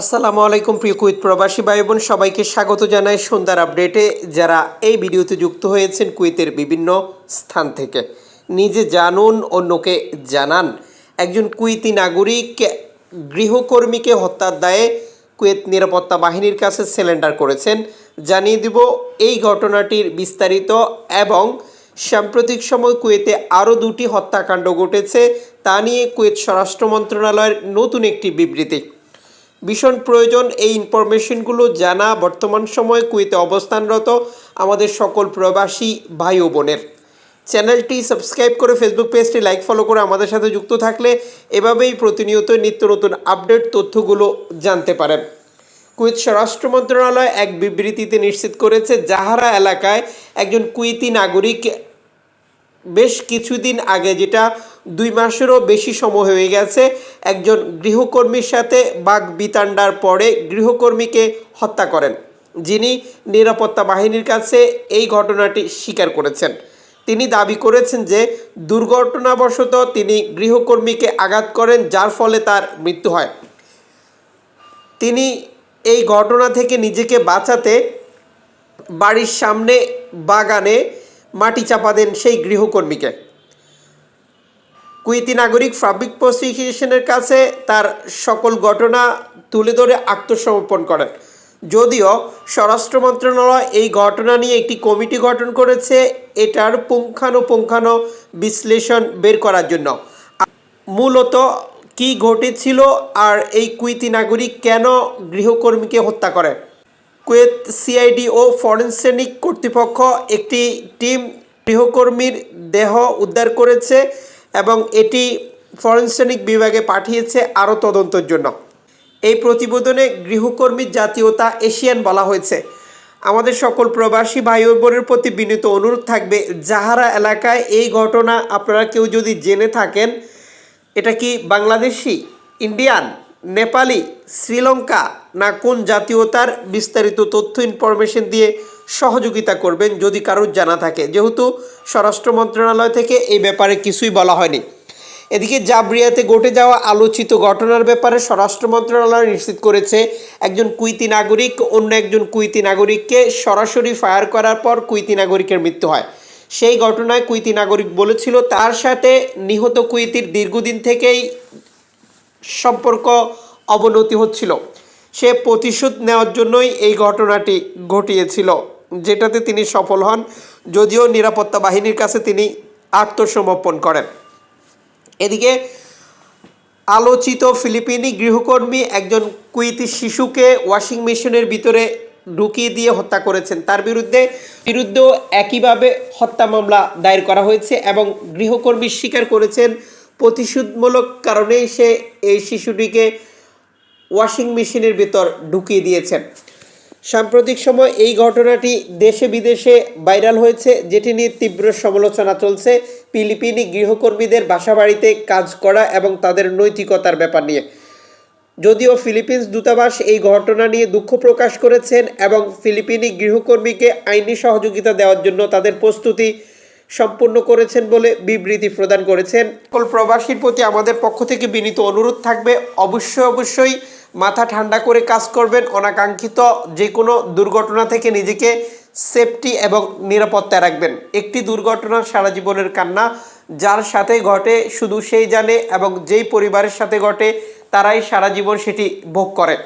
আসসালামু আলাইকুম, প্রিয় কুইত প্রবাসী ভাই বোন সবাইকে স্বাগত জানাই সন্ধ্যার আপডেটে। যারা এই ভিডিওতে যুক্ত হয়েছেন কুয়েতের বিভিন্ন স্থান থেকে, নিজে জানুন, অন্যকে জানান। একজন কুইতি নাগরিক গৃহকর্মীকে হত্যার দায়ে কুয়েত নিরাপত্তা বাহিনীর কাছে সিলিন্ডার করেছেন। জানিয়ে দিব, এই ঘটনাটির বিস্তারিত এবং সাম্প্রতিক সময় কুয়েতে আরও দুটি হত্যাকাণ্ড ঘটেছে, তা নিয়ে কুয়েত স্বরাষ্ট্র মন্ত্রণালয়ের নতুন একটি বিবৃতি। ভীষণ প্রয়োজন এই ইনফরমেশনগুলো জানা। বর্তমান সময়ে কুয়েতে অবস্থানরত আমাদের সকল প্রবাসী ভাই ও বোনের। চ্যানেলটি সাবস্ক্রাইব করে ফেসবুক পেজটি লাইক ফলো করে আমাদের সাথে যুক্ত থাকলে এভাবেই প্রতিনিয়ত নিত্য নতুন আপডেট তথ্যগুলো জানতে পারেন। কুয়েত স্বরাষ্ট্র মন্ত্রণালয় এক বিবৃতিতে নিশ্চিত করেছে, জাহারা এলাকায় একজন কুয়েতি নাগরিক বেশ কিছুদিন আগে, যেটা দুই মাসেরও বেশি সময় হয়ে গেছে, একজন গৃহকর্মীর সাথে বাঘ বিতান্ডার পরে গৃহকর্মীকে হত্যা করেন। যিনি নিরাপত্তা বাহিনীর কাছে এই ঘটনাটি স্বীকার করেছেন। তিনি দাবি করেছেন যে, দুর্ঘটনাবশত তিনি গৃহকর্মীকে আঘাত করেন, যার ফলে তার মৃত্যু হয়। তিনি এই ঘটনা থেকে নিজেকে বাঁচাতে বাড়ির সামনে বাগানে মাটি চাপা দেন সেই গৃহকর্মীকে। কুইতি নাগরিক পাবলিক প্রসিকিউশনের কাছে তার সকল ঘটনা তুলে ধরে আত্মসমর্পণ করেন। যদিও স্বরাষ্ট্র মন্ত্রণালয় এই ঘটনা নিয়ে একটি কমিটি গঠন করেছে, এটার পুঙ্খানুপুঙ্খানু বিশ্লেষণ বের করার জন্য। মূলত কি ঘটেছিল আর এই কুইতি নাগরিক কেন গৃহকর্মীকে হত্যা করে? কুয়েত সিআইডি ও ফরেনসেনিক কর্তৃপক্ষ একটি টিম গৃহকর্মীর দেহ উদ্ধার করেছে এবং এটি ফরেনসেনিক বিভাগে পাঠিয়েছে আরও তদন্তের জন্য। এই প্রতিবেদনে গৃহকর্মীর জাতীয়তা এশিয়ান বলা হয়েছে। আমাদের সকল প্রবাসী ভাই বোনের প্রতি বিনীত অনুরোধ থাকবে যাহারা এলাকায় এই ঘটনা আপনারা কেউ যদি জেনে থাকেন, এটা কি বাংলাদেশি, ইন্ডিয়ান? নেপালি, শ্রীলঙ্কা না কোন জাতীয়তার বিস্তারিত তথ্য ইনফরমেশন দিয়ে সহযোগিতা করবেন যদি কারোর জানা থাকে? যেহেতু স্বরাষ্ট্র মন্ত্রণালয় থেকে এই ব্যাপারে কিছুই বলা হয়নি। এদিকে জাবরিয়াতে ঘটে যাওয়া আলোচিত ঘটনার ব্যাপারে স্বরাষ্ট্র মন্ত্রণালয় নিশ্চিত করেছে, একজন কুইতি নাগরিক অন্য একজন কুইতি নাগরিককে সরাসরি ফায়ার করার পর কুইতি নাগরিকের মৃত্যু হয়। সেই ঘটনায় কুইতি নাগরিক বলেছিল, তার সাথে নিহত কুইতির দীর্ঘদিন থেকেই সম্পর্ক অবনতি হচ্ছিল। সে প্রতিশোধ নেওয়ার জন্যই এই ঘটনাটি ঘটিয়েছিল, যেটাতে তিনি সফল হন, যদিও নিরাপত্তা বাহিনীর কাছে তিনি আত্মসমর্পণ করেন। এদিকে আলোচিত ফিলিপিনি গৃহকর্মী একজন কুইতি শিশুকে ওয়াশিং মেশিনের ভিতরে ঢুকিয়ে দিয়ে হত্যা করেছেন। তার বিরুদ্ধে বিরুদ্ধেও একইভাবে হত্যা মামলা দায়ের করা হয়েছে এবং গৃহকর্মী স্বীকার করেছেন প্রতিশোধমূলক কারণেই সে এই শিশুটিকে ওয়াশিং মেশিনের ভিতর ঢুকিয়ে দিয়েছেন। সাম্প্রতিক সময় এই ঘটনাটি দেশে বিদেশে ভাইরাল হয়েছে, যেটি নিয়ে তীব্র সমালোচনা চলছে। ফিলিপিনি গৃহকর্মীদের বাসাবাড়িতে কাজ করা এবং তাদের নৈতিকতার ব্যাপার নিয়ে। যদিও ফিলিপিন্স দূতাবাস এই ঘটনা নিয়ে দুঃখ প্রকাশ করেছেন এবং ফিলিপিনি গৃহকর্মীকে আইনি সহযোগিতা দেওয়ার জন্য তাদের প্রস্তুতি সম্পূর্ণ করেছেন বলে বিবৃতি প্রদান করেছেন। সকল প্রবাসীর প্রতি আমাদের পক্ষ থেকে বিনীত অনুরোধ থাকবে, অবশ্যই অবশ্যই মাথা ঠান্ডা করে কাজ করবেন, অনাকাঙ্ক্ষিত যে কোনো দুর্ঘটনা থেকে নিজেকে সেফটি এবং নিরাপত্তা রাখবেন। একটি দুর্ঘটনা সারা জীবনের কান্না, যার সাথে ঘটে শুধু সেই জানে এবং যেই পরিবারের সাথে ঘটে, তারাই সারা জীবন সেটি ভোগ করে।